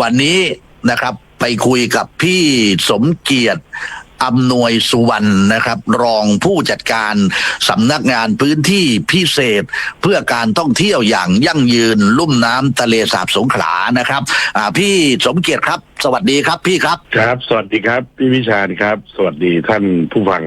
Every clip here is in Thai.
วันนี้นะครับ ไปคุยกับพี่สมเกียรติอำนวยสุวรรณนะครับ รองผู้จัดการสำนักงานพื้นที่พิเศษ เพื่อการท่องเที่ยวอย่างยั่งยืน ลุ่มน้ำทะเลสาบสงขลานะครับพี่สมเกียรติครับ สวัสดีครับพี่ครับ ครับ สวัสดีครับ พี่วิชาญครับ สวัสดีท่านผู้ฟัง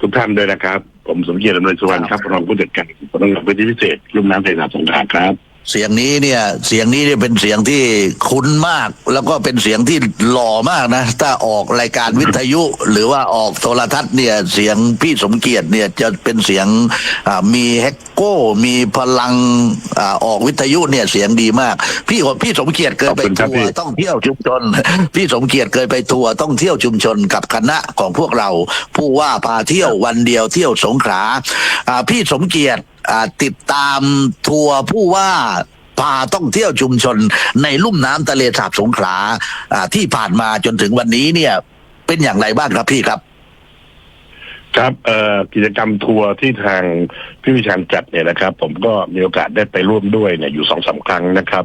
ทุกท่านด้วยนะครับ ผมสมเกียรติอำนวยสุวรรณครับรองผู้จัดการสำนักงานพื้นที่พิเศษลุ่มน้ำทะเลสาบสงขลาครับ เสียงนี้เนี่ยเสียงนี้เนี่ยเป็นเสียงที่คุ้นมาก แล้วก็เป็นเสียงที่หล่อมากนะ ถ้าออกรายการวิทยุ หรือว่าออกโทรทัศน์เนี่ยเสียงพี่สมเกียรติเนี่ยจะเป็นเสียงอ่ามีแฮกโก้ มีพลังอาออกวิทยุเนี่ยเสียงดีมาก พี่พี่สมเกียรติเคยไปขอบคุณครับทัวพี่ร์ต้องเที่ยวชุมชน พี่สมเกียรติเคยไปทัวร์ต้องเที่ยวชุมชนกับคณะของพวกเรา ผู้ว่าพาเที่ยววันเดียวเที่ยวสงขลาอ่าพี่สมเกียรติอ่า ติดตามทัวร์ผู้ว่าพาต้องเที่ยวชุมชนในลุ่มน้ำทะเลสาบสงขลาที่ผ่านมาจนถึงวันนี้เนี่ย เป็นอย่างไรบ้างครับพี่ครับ ครับกิจกรรมทัวร์ที่ทางพี่วิชาญจัดเนี่ยนะครับ ผมก็มีโอกาสได้ไปร่วมด้วยเนี่ยอยู่สองสามครั้งนะครับ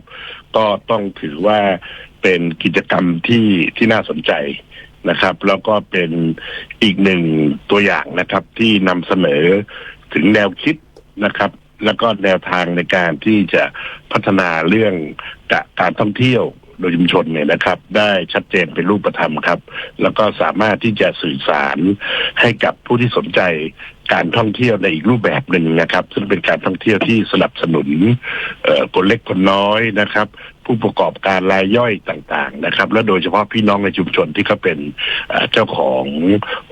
ก็ต้องถือว่าเป็นกิจกรรมที่ที่น่าสนใจนะครับ แล้วก็เป็นอีกหนึ่งตัวอย่างนะครับ ที่นำเสนอถึงแนวคิด นะครับ แล้วก็แนวทางในการที่จะพัฒนาเรื่องการท่องเที่ยวโดยชุมชนเนี่ยนะครับ ได้ชัดเจนเป็นรูปธรรมครับ แล้วก็สามารถที่จะสื่อสารให้กับผู้ที่สนใจการท่องเที่ยวในอีกรูปแบบหนึ่งนะครับ ซึ่งเป็นการท่องเที่ยวที่สนับสนุนคนเล็กคนน้อยนะครับ ผู้ประกอบการรายย่อยต่างๆนะครับ และโดยเฉพาะพี่น้องในชุมชนที่เขาเป็นเจ้าของ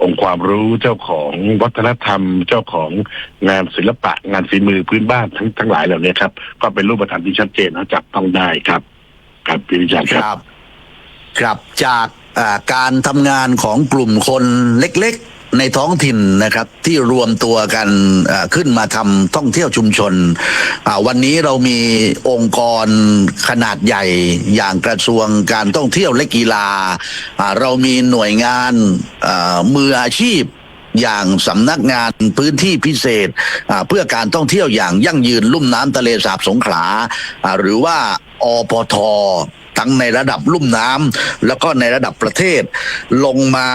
องค์ความรู้เจ้าของวัฒนธรรม เจ้าของงานศิลปะ งานฝีมือพื้นบ้านทั้งทั้งหลายเหล่านี้ครับ ก็เป็นรูปธรรมที่ชัดเจนและจับต้องได้ครับครับพี่วิจารณ์ครับ ครับจากการทำงานของกลุ่มคนเล็กๆ ในท้องถิ่นนะครับที่รวมตัวกันขึ้นมาทำท่องเที่ยวชุมชน วันนี้เรามีองค์กรขนาดใหญ่อย่างกระทรวงการท่องเที่ยวและกีฬา เรามีหน่วยงานมืออาชีพอย่างสำนักงานพื้นที่พิเศษเพื่อการท่องเที่ยวอย่างยั่งยืนลุ่มน้ำทะเลสาบสงขลาอ่าหรือว่าอปททั้งในระดับลุ่มน้ำแล้วก็ในระดับประเทศลงมา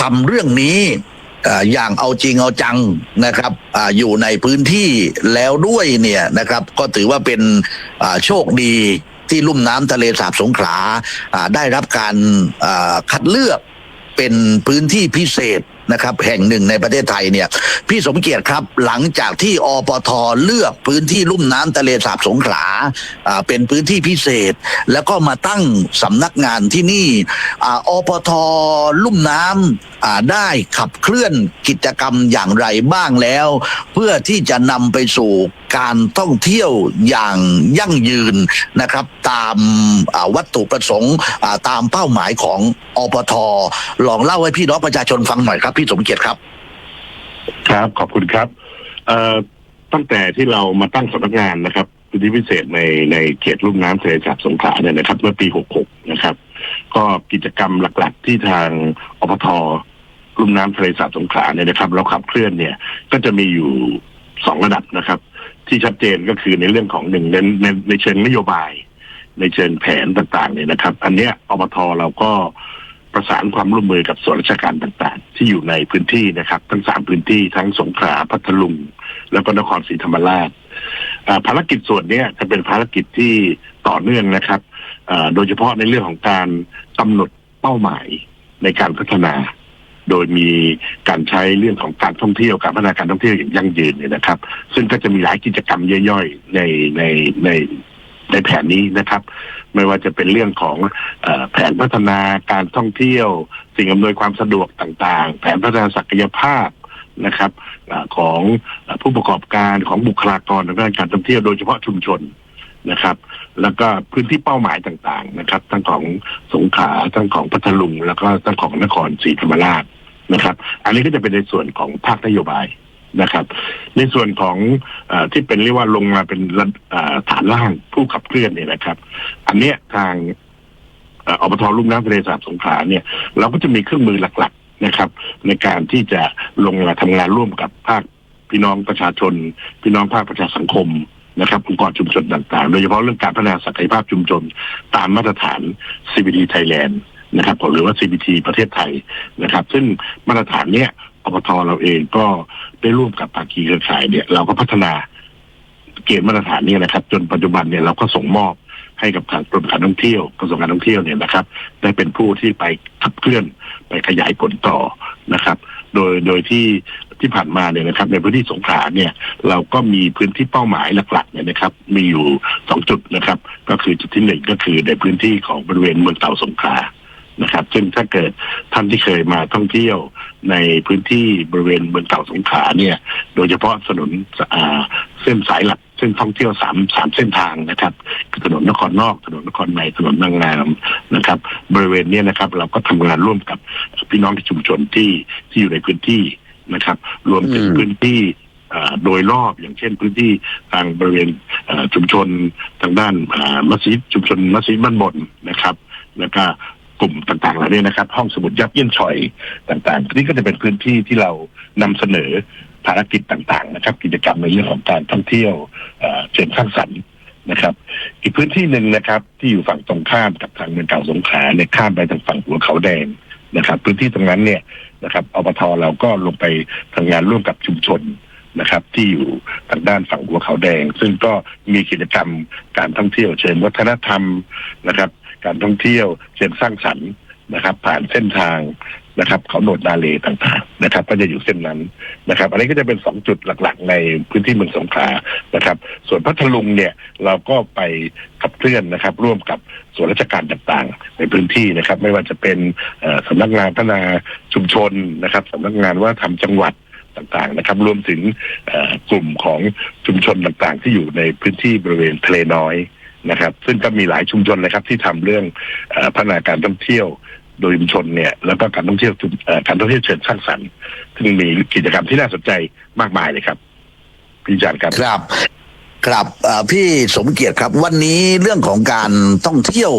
ทำเรื่องนี้อย่างเอาจริงเอาจังนะครับออยู่ในพื้นที่แล้วด้วยเนี่ยนะครับ ก็ถือว่าเป็นโชคดีที่ลุ่มน้ำทะเลสาบสงขลาาได้รับการคัดเลือกเป็นพื้นที่พิเศษ นะครับแห่งหนึ่งในประเทศไทยเนี่ย พี่สมเกียรติครับหลังจากที่อปทเลือกพื้นที่ลุ่มน้ำทะเลสาบสงขลาเป็นพื้นที่พิเศษ แล้วก็มาตั้งสำนักงานที่นี่ออปทลุ่มน้ำอ่าได้ขับเคลื่อนกิจกรรมอย่างไรบ้างแล้ว เพื่อที่จะนำไปสู่การท่องเที่ยวอย่างยั่งยืนนะครับ ตามาวัตถุประสงค์ตามเป้าหมายของอปทลองเล่าให้พี่น้องประชาชนฟังหน่อยครับพี่สมเกียรติครับ ครับ ขอบคุณครับเอ่อตั้งแต่ที่เรามาตั้งสำนักงานนะครับพื้นที่พิเศษในในเขตลุ่มน้ำทะเลสาบสงขลาเนี่ยนะครับ เมื่อปี 66 นะครับ ก็กิจกรรมหลัก ๆ ที่ทางอปทลุ่มน้ำทะเลสาบสงขลาเนี่ยนะครับ เราขับเคลื่อนเนี่ย ก็จะมีอยู่สองระดับนะครับ ที่ชัดเจนก็คือในเรื่องของหนึ่งในในในเชิงนโยบาย ในเชิงแผนต่างๆเนี่ยนะครับ อันเนี้ยอปทเราก็ ประสานความร่วมมือกับส่วนราชการต่างๆ ที่อยู่ในพื้นที่นะครับ ทั้งสามพื้นที่ทั้งสงขลาพัทลุง แล้วก็นครศรีธรรมราชภารกิจส่วนนี้จะเป็นภารกิจที่ต่อเนื่องนะครับโดยเฉพาะในเรื่องของการกำหนดเป้าหมายในการพัฒนา โดยมีการใช้เรื่องของการท่องเที่ยวการพัฒนาการท่องเที่ยวอย่างยั่งยืนเนี่ยนะครับ ซึ่งก็จะมีหลายกิจกรรมย่อยๆในในใน ในแผนนี้นะครับ ไม่ว่าจะเป็นเรื่องของอแผนพัฒนาการท่องเที่ยว สิ่งอำนวยความสะดวกต่างๆ แผนพัฒนาศักยภาพนะครับอของผู้ประกอบการของบุคลากรทางด้านการท่องเที่ยวโดยเฉพาะชุมชนนะครับ แล้วก็พื้นที่เป้าหมายต่างๆนะครับ ทั้งของสงขลาทั้งของพัทลุง แล้วก็ทั้งของนครศรีธรรมราชนะครับ อันนี้ก็จะเป็นในส่วนของภาคนโยบาย นะครับ ในส่วนของอที่เป็นเรียกว่าลงมาเป็นฐานล่างผู้ขับเคลื่อนเนี่ยนะครับ อันเนี้ยทางอบทลุ่มน้ำทะเลสาบสงขลาเนี่ย เราก็จะมีเครื่องมือหลักๆนะครับ ในการที่จะลงมาทำงานร่วมกับภาคพี่น้องประชาชน พี่น้องภาคประชาสังคมนะครับองค์กรชุมชนต่างๆ โดยเฉพาะเรื่องการพัฒนาศักยภาพชุมชน ตามมาตรฐาน CBD Thailand นะครับหรือว่า CBT ประเทศไทยนะครับ ซึ่งมาตรฐานเนี้ย อบทเราเองก็ได้ร่วมกับภาคีเครือข่ายเนี่ย เราก็พัฒนาเกณฑ์มาตรฐานนี้นะครับ จนปัจจุบันเนี่ยเราก็ส่งมอบให้กับทางกรมการท่องเที่ยวกระทรวงการท่องเที่ยวเนี่ยนะครับ ได้เป็นผู้ที่ไปขับเคลื่อนไปขยายผลต่อนะครับ โดยโดยที่ที่ผ่านมาเนี่ยนะครับ ในพื้นที่สงขลาเนี่ย เราก็มีพื้นที่เป้าหมายหลักๆเนี่ยนะครับ มีอยู่สองจุดนะครับ ก็คือจุดที่หนึ่งก็คือในพื้นที่ของบริเวณเมืองเก่าสงขลา นะครับ ซึ่งถ้าเกิดท่านที่เคยมาท่องเที่ยวในพื้นที่บริเวณเมืองเก่าสงขลาเนี่ย โดยเฉพาะถนนอ่าเส้นสายหลักเส้นท่องเที่ยวสามสามเส้นทางนะครับคือถนนนครนอกถนนนครในถนนนางงามนะครับ บริเวณเนี้ยนะครับ เราก็ทำงานร่วมกับพี่น้องในชุมชนที่ที่อยู่ในพื้นที่นะครับ รวมถึงอืมพื้นที่อ่าโดยรอบอย่างเช่นพื้นที่ทางบริเวณอ่าชุมชนทางด้านอ่ามัสยิดชุมชนมัสยิดบ้านบนนะครับ แล้วก็ กลุ่มต่างๆเหล่านี้นะครับ ห้องสมุดยับเยี่ยนฉอยต่างๆนี่ก็จะเป็นพื้นที่ที่เรานำเสนอภารกิจต่างๆ นะครับ กิจกรรมในเรื่องของการท่องเที่ยวเชิงสร้างสรรค์นะครับ อีกพื้นที่หนึ่งนะครับ ที่อยู่ฝั่งตรงข้ามกับทางเมืองเก่าสงขลาเนี่ยข้ามไปทางฝั่งหัวเขาแดงนะครับ พื้นที่ตรงนั้นเนี่ยนะครับอบทเราก็ลงไปทำงานร่วมกับชุมชนนะครับ ที่อยู่ทางด้านฝั่งหัวเขาแดง ซึ่งก็มีกิจกรรมการท่องเที่ยวเชิงวัฒนธรรมนะครับ การท่องเที่ยวเชิงสร้างสรรค์นะครับ ผ่านเส้นทางนะครับเขาโหนดนาเลต่างๆนะครับ ก็จะอยู่เส้นนั้นนะครับ อันนี้ก็จะเป็นสองจุดหลักๆ ในพื้นที่เมืองสงขลานะครับ ส่วนพัทลุงเนี่ยเราก็ไปขับเคลื่อนนะครับ ร่วมกับส่วนราชการต่างๆ ในพื้นที่นะครับ ไม่ว่าจะเป็นเอ่อสำนักงานพัฒนาชุมชนนะครับสำนักงานว่าทำจังหวัดต่างๆนะครับ รวมถึงกลุ่มของชุมชนต่างๆ ที่อยู่ในพื้นที่บริเวณทะเลน้อย นะครับ ซึ่งก็มีหลายชุมชนเลยครับ ที่ทำเรื่องอพัฒนาการท่องเที่ยวโดยชุมชนเนี่ยแล้วก็การท่องเที่ยวการท่องเที่ยวเชิงสร้างสรรค์ซึ่งมีกิจกรรมที่น่าสนใจมากมายเลยครับพี่จานครับครับ ครับพี่สมเกียรติครับ วันนี้เรื่องของการท่องเที่ยว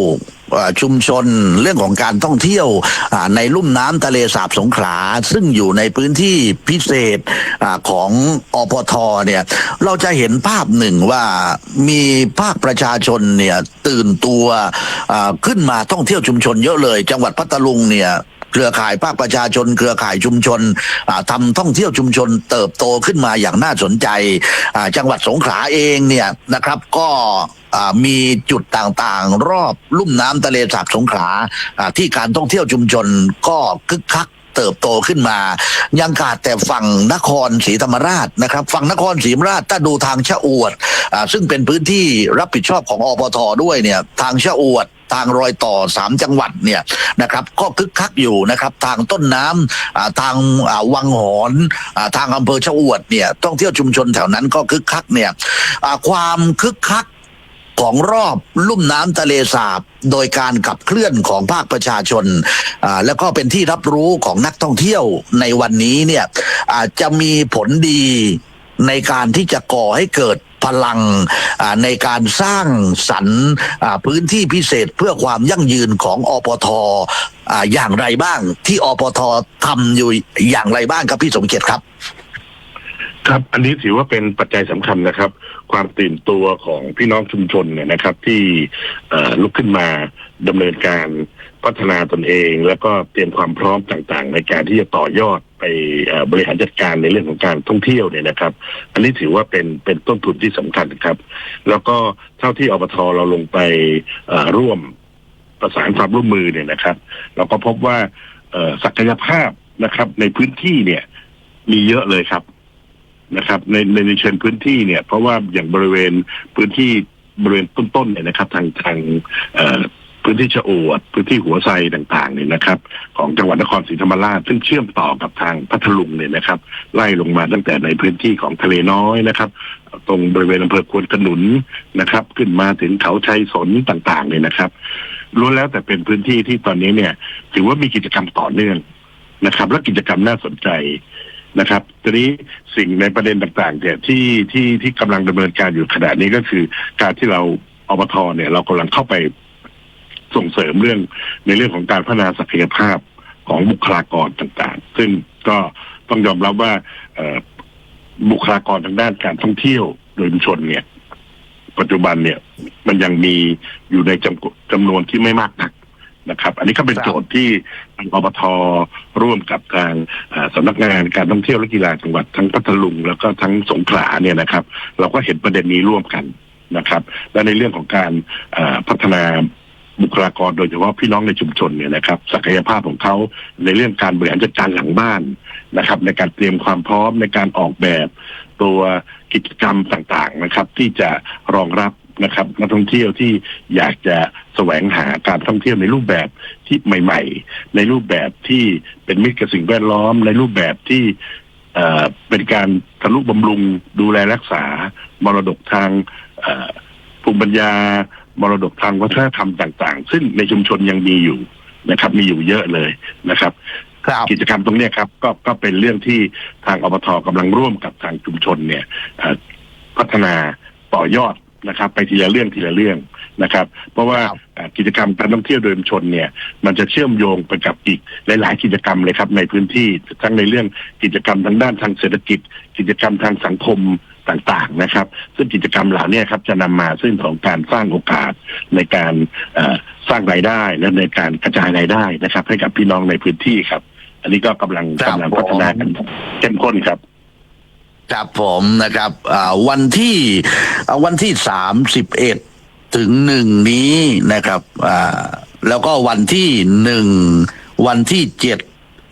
ชุมชนเรื่องของการท่องเที่ยวในลุ่มน้ำทะเลสาบสงขลาซึ่งอยู่ในพื้นที่พิเศษอของอปทเนี่ยเราจะเห็นภาพหนึ่งว่ามีภาคประชาชนเนี่ยตื่นตัวขึ้นมาท่องเที่ยวชุมชนเยอะเลย จังหวัดพัทลุงเนี่ย เครือข่ายภาคประชาชน เครือข่ายชุมชนอ่าทำท่องเที่ยวชุมชนเติบโตขึ้นมาอย่างน่าสนใจ จังหวัดสงขลาเองเนี่ยนะครับก็มีจุดต่างๆ รอบลุ่มน้ำทะเลสาบสงขลาที่การท่องเที่ยวชุมชนก็คึกคักเติบโตขึ้นมา ยังขาดแต่ฝั่งนครศรีธรรมราชนะครับ ฝั่งนครศรีธรรมราชถ้าดูทางชะอวด ซึ่งเป็นพื้นที่รับผิดชอบของอปทด้วยเนี่ยทางชะอวดทางรอยต่อสามจังหวัดเนี่ยนะครับก็คึกคักอยู่นะครับทางต้นน้ำอ่าทางอ่าวังหอนอ่าทางอำเภอชะอวดเนี่ยท่องเที่ยวชุมชนแถวนั้นก็คึกคักเนี่ยความคึกคักของรอบลุ่มน้ำทะเลสาบ โดยการขับเคลื่อนของภาคประชาชนอ่าแล้วก็เป็นที่รับรู้ของนักท่องเที่ยวในวันนี้เนี่ยอาจจะมีผลดีในการที่จะก่อให้เกิด พลังในการสร้างสรรค์พื้นที่พิเศษเพื่อความยั่งยืนของอปทออย่างไรบ้าง ที่อปททำอยู่อย่างไรบ้างครับพี่สมเกียรติครับ ครับ อันนี้ถือว่าเป็นปัจจัยสำคัญนะครับ ความตื่นตัวของพี่น้องชุมชนเนี่ยนะครับ ที่ลุกขึ้นมาดำเนินการ พัฒนาตนเอง แล้วก็เตรียมความพร้อมต่างๆ ในการที่จะต่อยอดไปบริหารจัดการในเรื่องของการท่องเที่ยวเนี่ยนะครับ อันนี้ถือว่าเป็นเป็นต้นทุนที่สำคัญครับ แล้วก็เท่าที่อบทเราลงไปร่วมประสานความร่วมมือเนี่ยนะครับ เราก็พบว่าศักยภาพนะครับ ในพื้นที่เนี่ย มีเยอะเลยครับนะครับ ในในเชิงพื้นที่เนี่ย เพราะว่าอย่างบริเวณพื้นที่บริเวณต้นๆเนี่ยนะครับ ทางทางเพื้นที่ชะอวด พื้นที่หัวไซต่างๆเนี่ยนะครับ ของจังหวัดนครศรีธรรมราชซึ่งเชื่อมต่อกับทางพัทลุงเนี่ยนะครับ ไล่ลงมาตั้งแต่ในพื้นที่ของทะเลน้อยนะครับ ตรงบริเวณอำเภอควนขนุนนะครับ ขึ้นมาถึงเขาชัยสนต่างๆเนี่ยนะครับล้วนแล้วแต่เป็นพื้นที่ที่ตอนนี้เนี่ย ถือว่ามีกิจกรรมต่อเนื่องนะครับ และกิจกรรมน่าสนใจนะครับทีนี้สิ่งในประเด็นต่างๆเนี่ยที่ที่ที่กำลังดำเนินการอยู่ขณะนี้ก็คือ การที่เราอบทเนี่ยเรากำลังเข้าไป ส่งเสริมเรื่องในเรื่องของการพัฒนาศักยภาพของบุคลากรต่างๆ ซึ่งก็ต้องยอมรับว่าเอ่อบุคลากรทางด้านการท่องเที่ยวโดยชุมชนเนี่ย ปัจจุบันเนี่ย มันยังมีอยู่ในจำกัดจำนวนที่ไม่มากนักนะครับ อันนี้ก็เป็นครับโจทย์ที่ทางอบทร่วมกับทางเอ่อสำนักงานการท่องเที่ยวและกีฬาจังหวัดทั้งพัทลุงแล้วก็ทั้งสงขลาเนี่ยนะครับ เราก็เห็นประเด็นนี้ร่วมกันนะครับ และในเรื่องของการเอ่อพัฒนา บุคลากรโดยเฉพาะพี่น้องในชุมชนเนี่ยนะครับศักยภาพของเขาในเรื่องการบริหารจัดการหลังบ้านนะครับ ในการเตรียมความพร้อมในการออกแบบตัวกิจกรรมต่างๆนะครับ ที่จะรองรับนะครับนักท่องเที่ยวที่อยากจะแสวงหาการท่องเที่ยวในรูปแบบที่ใหม่ ๆ ในรูปแบบที่เป็นมิตรกับสิ่งแวดล้อม ในรูปแบบที่เอ่อเป็นการทะลุบำรุงดูแลรักษามรดกทางภูมิปัญญา มรดกทางวัฒนธรรมต่าง ๆ ซึ่งในชุมชนยังมีอยู่นะครับ มีอยู่เยอะเลยนะครับครับกิจกรรมตรงเนี้ยครับก็ก็เป็นเรื่องที่ทางอบทกำลังร่วมกับทางชุมชนเนี่ยเอ่อพัฒนาต่อยอดนะครับ ไปทีละเรื่องทีละเรื่องนะครับ เพราะว่าครับเอ่อกิจกรรมการท่องเที่ยวโดยชุมชนเนี่ย มันจะเชื่อมโยงไปกับอีกหลาย ๆ กิจกรรมเลยครับในพื้นที่ทั้งในเรื่องกิจกรรมทางด้านทางเศรษฐกิจ กิจกรรมทางสังคม ต่างๆนะครับ ซึ่งกิจกรรมเหล่านี้ครับจะนำมาซึ่งของการสร้างโอกาสในการเอ่อสร้างรายได้และในการกระจายรายได้นะครับ ให้กับพี่น้องในพื้นที่ครับ อันนี้ก็กำลังครับกำลังพัฒนากันเข้มข้นครับครับผมนะครับอ่าวันที่อ่าวันที่สามสิบเอ็ดถึงหนึ่งนี้นะครับอ่าแล้วก็วันที่หนึ่งวันที่เจ็ด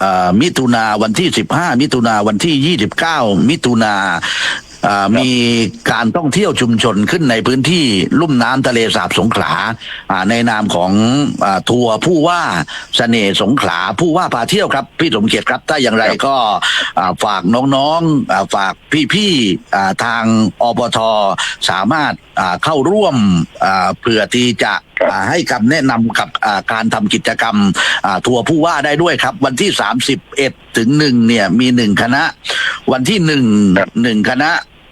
อ่ามิถุนาวันที่สิบห้ามิถุนาวันที่ยี่สิบเก้ามิถุนาอ่า มีการท่องเที่ยวชุมชนขึ้นในพื้นที่ลุ่มน้ำทะเลสาบสงขลาอ่าในนามของอาทัวร์ผู้ว่าเสน่ห์สงขลาผู้ว่าพาเที่ยวครับ พี่สมเกียรติครับ ถ้าอย่างไรก็อ่าฝากน้องๆอ่าฝากพี่ๆอ่าทางอบทสามารถอ่าเข้าร่วมอ่าเพื่อที่จะครับอ่าให้คำแนะนำกับอ่าการทำกิจกรรมอ่าทัวร์ผู้ว่าได้ด้วยครับ วันที่ 31 ถึงหนึ่งเนี่ยมีหนึ่งคณะ วันที่หนึ่งครับหนึ่งคณะ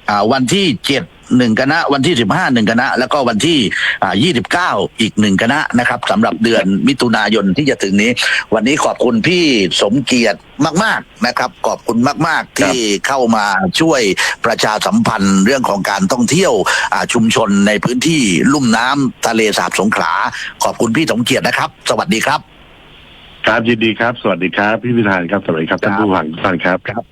อ่าวันที่เจ็ดหนึ่งคณะวันที่สิบห้าหนึ่งคณะ แล้วก็วันที่อ่ายี่สิบเก้าอีกหนึ่งคณะนะครับสำหรับเดือนมิถุนายนที่จะถึงนี้ วันนี้ขอบคุณพี่สมเกียรติมาก ๆนะครับ ขอบคุณมาก ๆ ที่เข้ามาช่วยประชาสัมพันธ์เรื่องของการท่องเที่ยวอ่าชุมชนในพื้นที่ลุ่มน้ำทะเลสาบสงขลาขอบคุณพี่สมเกียรตินะครับ สวัสดีครับ ครับยินดีครับ สวัสดีครับ พี่พิธานครับ สวัสดีครับ ท่านผู้ฟังทุกท่านครับ ครับ